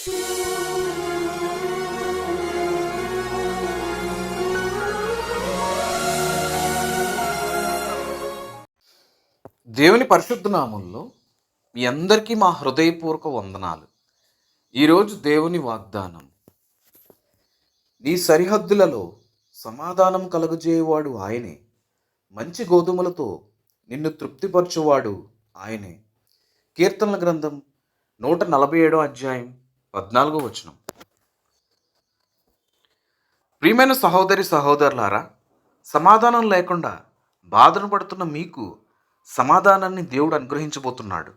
దేవుని పరిశుద్ధ నామంలో మీ అందరికీ మా హృదయపూర్వక వందనాలు. ఈరోజు దేవుని వాగ్దానం. నీ సరిహద్దులలో సమాధానం కలుగజేయవాడు ఆయనే. మంచి గోధుమలతో నిన్ను తృప్తిపరచువాడు ఆయనే. కీర్తనల గ్రంథం నూట నలభై ఏడో అధ్యాయం పద్నాలుగో వచనం. ప్రియమైన సహోదరి సహోదరులారా సమాధానం లేకుండా బాధను పడుతున్న మీకు సమాధానాన్ని దేవుడు అనుగ్రహించబోతున్నాడు.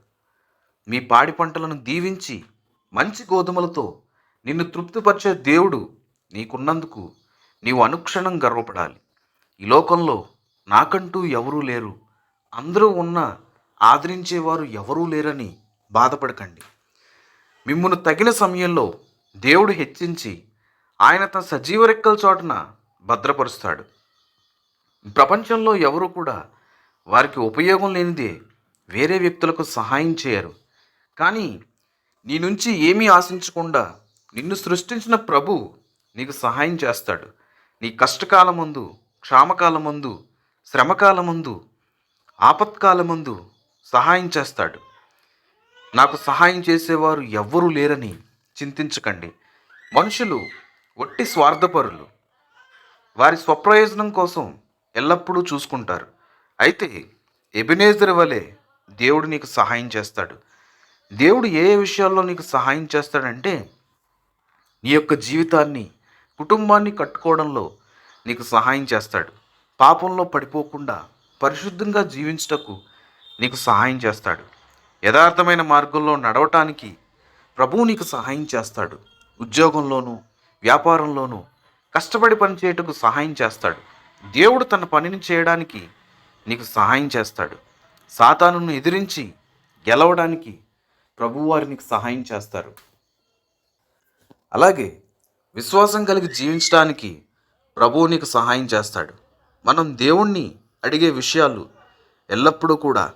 మీ పాడి పంటలను దీవించి మంచి గోధుమలతో నిన్ను తృప్తిపరిచే దేవుడు నీకున్నందుకు నీవు అనుక్షణం గర్వపడాలి. ఈ లోకంలో నాకంటూ ఎవరూ లేరు. అందరూ ఉన్న ఆదరించేవారు ఎవరూ లేరని బాధపడకండి. మిమ్మును తగిన సమయంలో దేవుడు హెచ్చించి ఆయన తన సజీవ రెక్కల చోటన భద్రపరుస్తాడు. ప్రపంచంలో ఎవరు కూడా వారికి ఉపయోగం లేనిదే వేరే వ్యక్తులకు సహాయం చేయరు. కానీ నీ నుంచి ఏమీ ఆశించకుండా నిన్ను సృష్టించిన ప్రభు నీకు సహాయం చేస్తాడు. నీ కష్టకాలమందు క్షామకాలమందు శ్రమకాలమందు ఆపత్కాలమందు సహాయం చేస్తాడు. నాకు సహాయం చేసేవారు ఎవ్వరూ లేరని చింతించకండి. మనుషులు ఒట్టి స్వార్థపరులు. వారి స్వప్రయోజనం కోసం ఎల్లప్పుడూ చూసుకుంటారు. అయితే ఎబినేజర్ వలె దేవుడు నీకు సహాయం చేస్తాడు. దేవుడు ఏ ఏ విషయాల్లో నీకు సహాయం చేస్తాడంటే నీ యొక్క జీవితాన్ని కుటుంబాన్ని కట్టుకోవడంలో నీకు సహాయం చేస్తాడు. పాపంలో పడిపోకుండా పరిశుద్ధంగా జీవించటకు నీకు సహాయం చేస్తాడు. యథార్థమైన మార్గంలో నడవటానికి ప్రభువు నీకు సహాయం చేస్తాడు. ఉద్యోగంలోనూ వ్యాపారంలోనూ కష్టపడి పని చేయుటకు సహాయం చేస్తాడు. దేవుడు తన పనిని చేయడానికి నీకు సహాయం చేస్తాడు. సాతానును ఎదిరించి గెలవడానికి ప్రభువారు నీకు సహాయం చేస్తారు. అలాగే విశ్వాసం కలిగి జీవించడానికి ప్రభువు నీకు సహాయం చేస్తాడు. మనం దేవుణ్ణి అడిగే విషయాలు ఎల్లప్పుడూ కూడా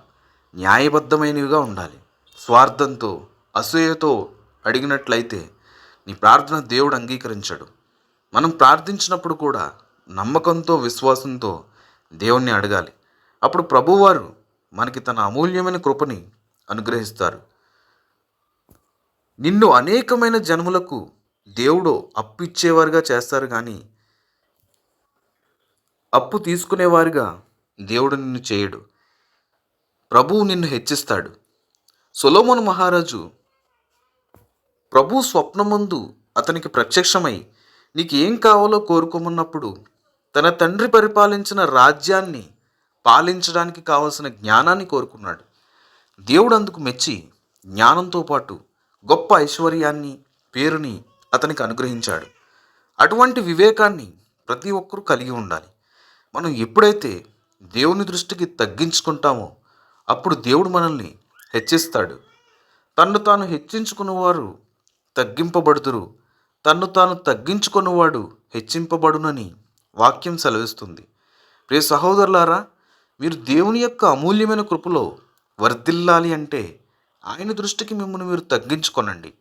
న్యాయబద్ధమైనవిగా ఉండాలి. స్వార్థంతో అసూయతో అడిగినట్లయితే నీ ప్రార్థన దేవుడు అంగీకరించడు. మనం ప్రార్థించినప్పుడు కూడా నమ్మకంతో విశ్వాసంతో దేవుణ్ణి అడగాలి. అప్పుడు ప్రభువారు మనకి తన అమూల్యమైన కృపని అనుగ్రహిస్తారు. నిన్ను అనేకమైన జన్మలకు దేవుడు అప్పు ఇచ్చేవారుగా చేస్తారు కానీ అప్పు తీసుకునేవారుగా దేవుడు నిన్ను చేయడు. ప్రభువు నిన్ను హెచ్చిస్తాడు. సొలోమోను మహారాజు ప్రభు స్వప్నమందు అతనికి ప్రత్యక్షమై నీకు ఏం కావాలో కోరుకోమన్నప్పుడు తన తండ్రి పరిపాలించిన రాజ్యాన్ని పాలించడానికి కావలసిన జ్ఞానాన్ని కోరుకున్నాడు. దేవుడు అందుకు మెచ్చి జ్ఞానంతో పాటు గొప్ప ఐశ్వర్యాన్ని పేరుని అతనికి అనుగ్రహించాడు. అటువంటి వివేకాన్ని ప్రతి ఒక్కరూ కలిగి ఉండాలి. మనం ఎప్పుడైతే దేవుని దృష్టికి తగ్గించుకుంటామో అప్పుడు దేవుడు మనల్ని హెచ్చిస్తాడు. తన్ను తాను హెచ్చించుకున్నవారు తగ్గింపబడుతురు తన్ను తాను తగ్గించుకున్నవాడు హెచ్చింపబడునని వాక్యం సెలవిస్తుంది. ప్రియ సహోదరులారా మీరు దేవుని యొక్క అమూల్యమైన కృపలో వర్ధిల్లాలి అంటే ఆయన దృష్టికి మిమ్మల్ని మీరు తగ్గించుకొనండి.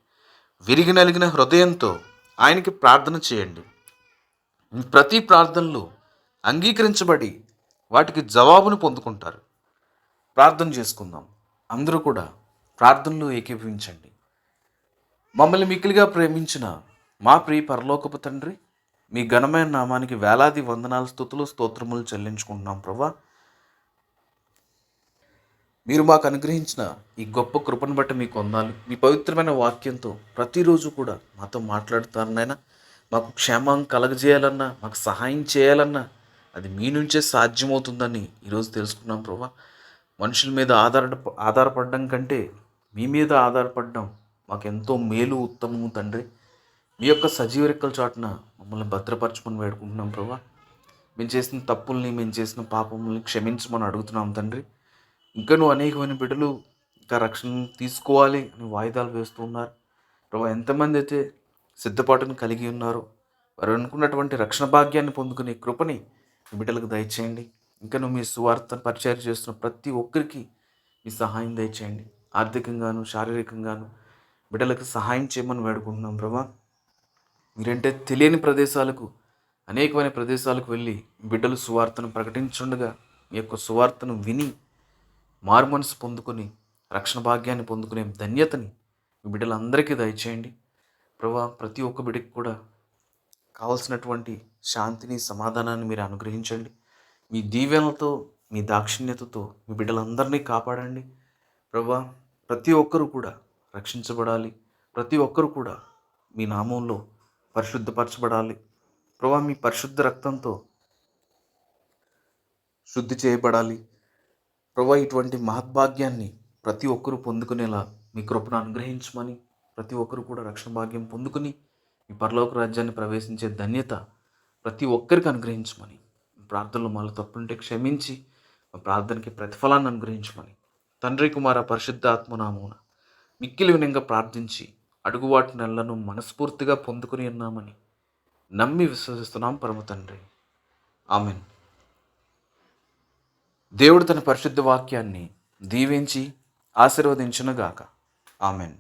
విరిగి నలిగిన హృదయంతో ఆయనకి ప్రార్థన చేయండి. ప్రతి ప్రార్థనలు అంగీకరించబడి వాటికి జవాబును పొందుకుంటారు. ప్రార్థన చేసుకుందాం. అందరూ కూడా ప్రార్థనలో ఏకీభవించండి. మమ్మల్ని మిక్కిలిగా ప్రేమించిన మా ప్రియ పరలోకపు తండ్రి మీ ఘనమైన నామానికి వేలాది వందనాలు స్థుతులు స్తోత్రములు చెల్లించుకుంటున్నాం ప్రభా. మీరు మాకు అనుగ్రహించిన ఈ గొప్ప కృపను బట్టి మీకు వందాలి. మీ పవిత్రమైన వాక్యంతో ప్రతిరోజు కూడా మాతో మాట్లాడుతారనైనా మాకు క్షేమం కలగజేయాలన్నా మాకు సహాయం చేయాలన్నా అది మీ నుంచే సాధ్యమవుతుందని ఈరోజు తెలుసుకున్నాం ప్రభా. మనుషుల మీద ఆధార ఆధారపడడం కంటే మీ మీద ఆధారపడడం మాకెంతో మేలు ఉత్తమము తండ్రి. మీ యొక్క సజీవ రెక్కల చాటున మమ్మల్ని భద్రపరచుకొని వేడుకుంటున్నాం ప్రభా. మేము చేసిన తప్పుల్ని మేము చేసిన పాపముల్ని క్షమించమని అడుగుతున్నాం తండ్రి. ఇంకా నువ్వు అనేకమైన బిడ్డలు ఇంకా రక్షణ తీసుకోవాలి అని వాయిదాలు వేస్తూ ఉన్నారు. ప్రభా ఎంతమంది అయితే సిద్ధపాటును కలిగి ఉన్నారో వారు అనుకున్నటువంటి రక్షణ భాగ్యాన్ని పొందుకునే కృపని మీ బిడ్డలకు దయచేయండి. ఇంకా నువ్వు మీ సువార్తను పరిచయం చేస్తున్న ప్రతి ఒక్కరికి మీ సహాయం దయచేయండి. ఆర్థికంగాను శారీరకంగాను బిడ్డలకు సహాయం చేయమని వేడుకుంటున్నాం ప్రభా. మీరంటే తెలియని ప్రదేశాలకు అనేకమైన ప్రదేశాలకు వెళ్ళి బిడ్డలు సువార్తను ప్రకటించుండగా మీ యొక్క సువార్తను విని మారుమనసు పొందుకొని రక్షణ భాగ్యాన్ని పొందుకునే ధన్యతని మీ బిడ్డలందరికీ దయచేయండి. ప్రభా ప్రతి ఒక్క బిడ్డకి కూడా కావలసినటువంటి శాంతిని సమాధానాన్ని మీరు అనుగ్రహించండి. మీ దీవెనలతో మీ దాక్షిణ్యతతో మీ బిడ్డలందరినీ కాపాడండి. ప్రభా ప్రతి ఒక్కరూ కూడా రక్షించబడాలి. ప్రతి ఒక్కరు కూడా మీ నామంలో పరిశుద్ధపరచబడాలి. ప్రభా మీ పరిశుద్ధ రక్తంతో శుద్ధి చేయబడాలి. ప్రభా ఇటువంటి మహద్భాగ్యాన్ని ప్రతి ఒక్కరూ పొందుకునేలా మీ కృపను అనుగ్రహించమని ప్రతి ఒక్కరూ కూడా రక్షణ భాగ్యం పొందుకుని మీ పరలోక రాజ్యాన్ని ప్రవేశించే ధన్యత ప్రతి ఒక్కరికి అనుగ్రహించమని ప్రార్థనలు మళ్ళీ తప్పుంటే క్షమించి మా ప్రార్థనకి ప్రతిఫలాన్ని అనుగ్రహించమని. తండ్రి కుమార పరిశుద్ధ ఆత్మనామమున మిక్కిలి వినంగా ప్రార్థించి అడుగువాటి నెలలను మనస్ఫూర్తిగా పొందుకుని ఉన్నామని నమ్మి విశ్వసిస్తున్నాం పరమ తండ్రి. ఆమెన్. దేవుడు తన పరిశుద్ధ వాక్యాన్ని దీవించి ఆశీర్వదించునుగాక. ఆమెన్.